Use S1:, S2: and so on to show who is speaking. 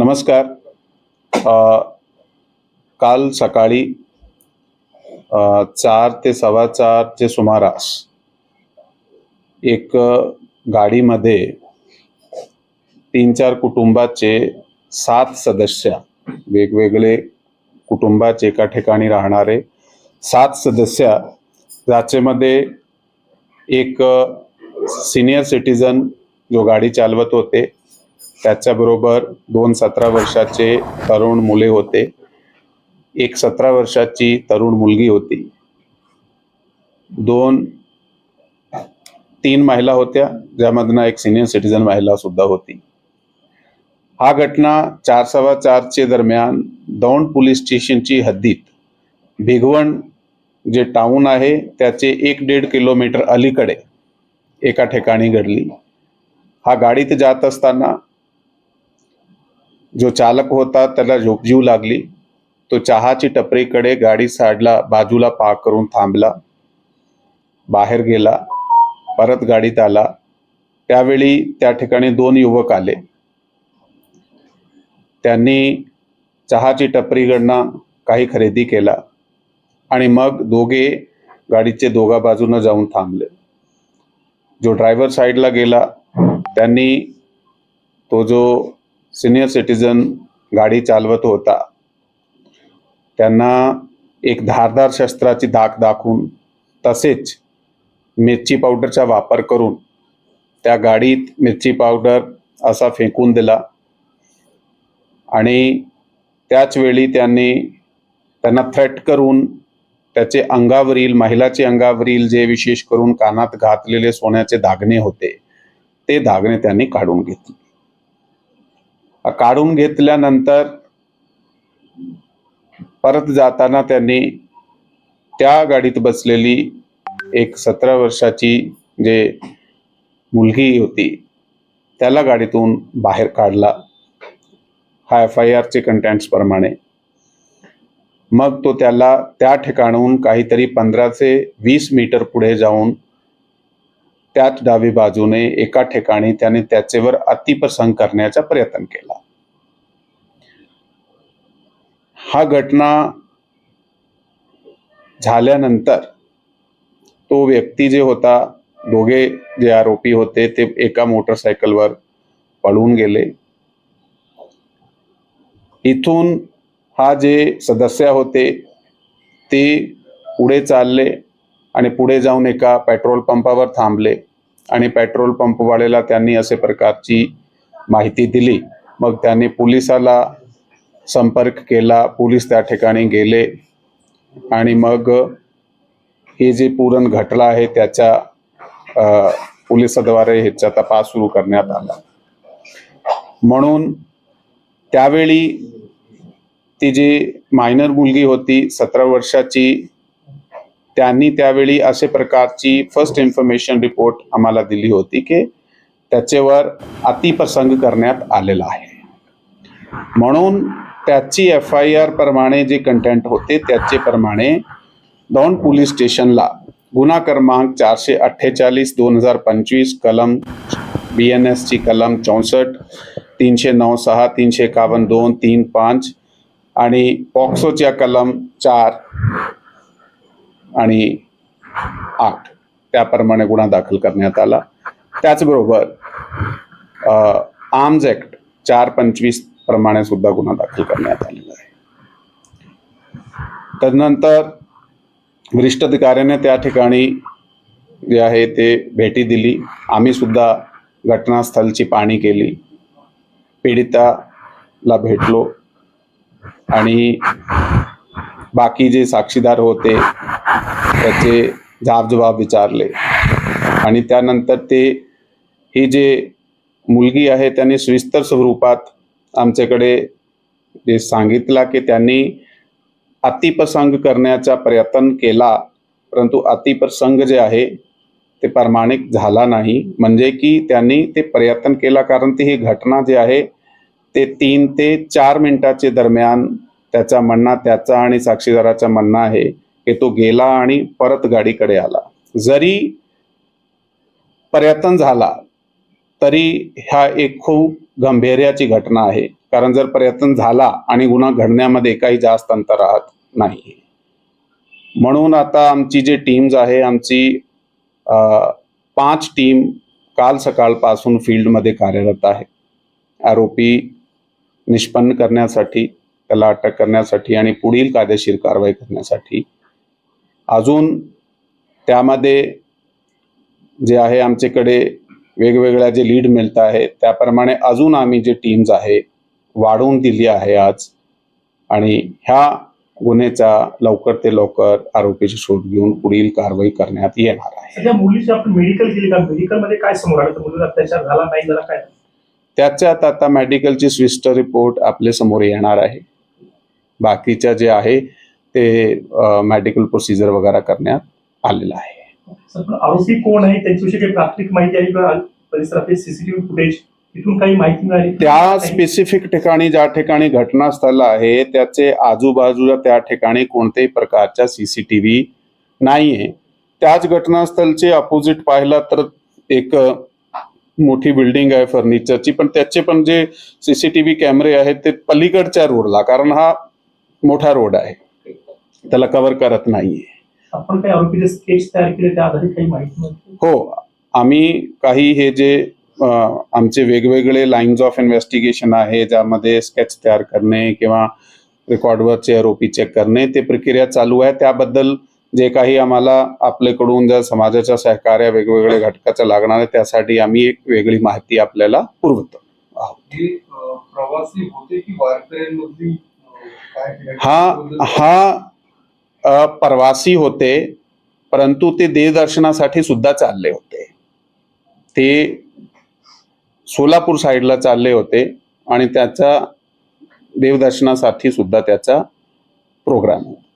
S1: नमस्कार. काल सकाळी चार ते सव्वा चारचे सुमारास एक गाडीमध्ये तीन चार कुटुंबाचे सात सदस्य वेगवेगळे कुटुंबाचे एका ठिकाणी राहणारे सात सदस्य ज्याच्यामध्ये एक सिनियर सिटीजन जो गाडी चालवत होते त्याच्याबरोबर दोन सतरा वर्षाचे तरुण मुले होते. एक सतरा वर्षाची तरुण मुलगी होती. दोन तीन महिला होत्या ज्यामधनं एक सिनियर सिटीजन महिला सुद्धा होती. हा घटना चार सव्वा चारचे दरम्यान दौंड पोलीस स्टेशनची हद्दीत भिगवण जे टाऊन आहे त्याचे एक दीड किलोमीटर अलीकडे एका ठिकाणी घडली. हा गाडीत जात असताना जो चालक होता त्याला झोपजीव लागली. तो चहाची टपरीकडे गाडी साईडला बाजूला पाक करून थांबला. बाहेर गेला परत गाडीत आला. त्यावेळी त्या ठिकाणी दोन युवक आले. त्यांनी चहाची टपरीकडनं काही खरेदी केला आणि मग दोघे गाडीचे दोघा बाजूनं जाऊन थांबले. जो ड्रायव्हर साईडला गेला त्यांनी तो जो सिनियर सिटीजन गाडी चालवत होता. त्यांना एक धारदार शस्त्राची धाक दाखवून तसेच मिरची पावडरचा वापर करून त्या गाडीत मिरची पावडर असा फेकून दिला. आणि त्याच वेळी त्यांनी त्यांना थ्रेट करून त्याचे अंगावरील महिलाचे अंगावरील जे विशेष करून कानात घातलेले सोन्याचे दागणे होते ते दागणे त्यांनी काढून घेतले. काढून घेतल्यानंतर परत जाताना त्यांनी त्या गाडीत बसलेली एक सतरा वर्षाची जे मुलगी होती त्याला गाडीतून बाहेर काढला. हा एफ आय आरचे कंटेंट्स प्रमाणे. मग तो त्याला त्या ठिकाणाहून काहीतरी पंधरा ते वीस मीटर पुढे जाऊन त्याच डावी बाजूने एका ठिकाणी त्याने त्याचेवर अतिप्रसंग करण्याचा प्रयत्न केला. हा घटना झाल्यानंतर तो व्यक्ती जे होता दोघे जे आरोपी होते ते एका मोटरसायकलवर पळून गेले. इथून हा जे सदस्य होते ते पुढे चालले. आणि पुढे जाऊन एका पेट्रोल पंपावर थांबले. आणि पेट्रोल पंपवाल्याला त्यांनी असे प्रकारची माहिती दिली. मग त्यांनी पोलिसाला संपर्क केला. पोलीस त्या ठिकाणी गेले. आणि मग ही जी पूरण घटना आहे त्याच्या पोलिसाद्वारे ह्याचा तपास सुरू करण्यात आला. म्हणून त्यावेळी ती जी मायनर मुलगी होती सतरा वर्षाची त्यांनी त्यावेळी असे प्रकारची फर्स्ट इन्फॉर्मेशन रिपोर्ट आम्हाला दिली होती की त्याच्यावर अतिप्रसंग करण्यात आलेला आहे. म्हणून त्याची एफ आय आर प्रमाणे जे कंटेंट होते त्याचे प्रमाणे दौंड पोलीस स्टेशनला गुन्हा क्रमांक चारशे अठ्ठेचाळीस दोन हजार पंचवीस कलम बी एन एसची कलम चौसष्ट तीनशे नऊ सहा तीनशे एकावन्न दोन तीन पाच आणि पॉक्सोच्या कलम चार आणि आठ. त्याप्रमाणे गुन्हा दाखल करण्यात आला. त्याचबरोबर आर्म्स ॲक्ट चार पंचवीस प्रमाणे सुद्धा गुन्हा दाखल करण्यात आलेला आहे. तदनंतर वरिष्ठ अधिकाऱ्याने त्या ठिकाणी जे आहे ते भेटी दिली. आम्ही सुद्धा घटनास्थळची पाहणी केली. पीडिताला भेटलो आणि बाकी जे साक्षीदार होते त्याचे जाबजबाब विचारले. आणि त्यानंतर ते ही जे मुलगी आहे त्यांनी सविस्तर स्वरूपात आमच्याकडे जे सांगितला की त्यांनी अतिप्रसंग करण्याचा प्रयत्न केला परंतु अतिप्रसंग जे आहे ते प्रमाणिक झाला नाही. म्हणजे की त्यांनी ते प्रयत्न केला कारण ती ही घटना जी आहे ते तीन ते चार मिनिटाचे दरम्यान त्याचा म्हणणं त्याचा आणि साक्षीदाराचा म्हणणं आहे. की तो गेला आणि परत गाडीकडे आला. जरी प्रयत्न झाला तरी ह्या एक खूप गंभीर्याची घटना आहे. कारण जर प्रयत्न झाला आणि गुन्हा घडण्यामध्ये काही जास्त अंतर राहत नाही. म्हणून आता आमची जी टीम्स आहे आमची पाच टीम काल सकाळपासून फील्डमध्ये कार्यरत आहे. आरोपी निष्पन्न करण्यासाठी त्याला अटक करण्यासाठी आणि पुढील कायदेशीर कारवाई करण्यासाठी अजून त्यामध्ये जे आहे आमच्याकडे वेगवेगळ्या जे लीड मिळत आहे त्याप्रमाणे अजून आम्ही जे टीम्स आहे वाढवून दिली आहे आज. आणि ह्या गुन्ह्याचा लवकर ते लवकर आरोपीची शोध घेऊन पुढील कारवाई करण्यात येणार आहे.
S2: सध्या मुलीची आपण मेडिकल केली का? मेडिकलमध्ये काय समोर आलं? तर मुलीला अत्याचार झाला नाही झाला काय?
S1: त्याच्यात आता मेडिकलची स्विस्ट रिपोर्ट आपल्यासमोर येणार आहे. बाकीच्या जे आहे ते मेडिकल प्रोसिजर वगैरे करण्यात आलेलं आहे.
S2: आरोपी कोण आहे? त्यांच्याविषयी काही प्राथमिक माहिती आहे परिसरातील सीसीटीव्ही फुटेज तिथून काही माहिती मिळाली?
S1: त्या स्पेसिफिक ठिकाणी ज्या ठिकाणी घटनास्थळ आहे त्याचे आजूबाजूला त्या ठिकाणी कोणत्याही प्रकारच्या सीसीटीव्ही नाहीये. त्याच घटनास्थळचे अपोजिट पाहिलं तर एक मोठी बिल्डिंग आहे फर्निचरची पण त्याचे पण जे सीसीटीव्ही कॅमेरे आहेत ते पलीकडच्या रोडला कारण हा मोठा रोड आहे. त्याला कव्हर करत नाहीये.
S2: आपण काही आरोपीचे स्केच तयार केले त्या आधारे काही माहिती मिळते?
S1: हो आम्ही काही हे जे आमचे वेगवेगळे लाईन्स ऑफ इन्व्हेस्टिगेशन आहे ज्यामध्ये स्केच तयार करणे किंवा रेकॉर्डवरचे आरोपी चेक करणे ते प्रक्रिया चालू आहे. त्याबद्दल जे काही आम्हाला आपल्याकडून जर समाजाच्या सहकार्य वेगवेगळ्या घटकाचं लागणार आहे त्यासाठी आम्ही एक वेगळी माहिती आपल्याला पुरवतो.
S3: हे
S1: हा हा प्रवासी होते परंतु ते देवदर्शनासाठी सुद्धा चालले होते. ते सोलापूर साईडला चालले होते आणि त्याचा देवदर्शनासाठी सुद्धा त्याचा प्रोग्राम होता.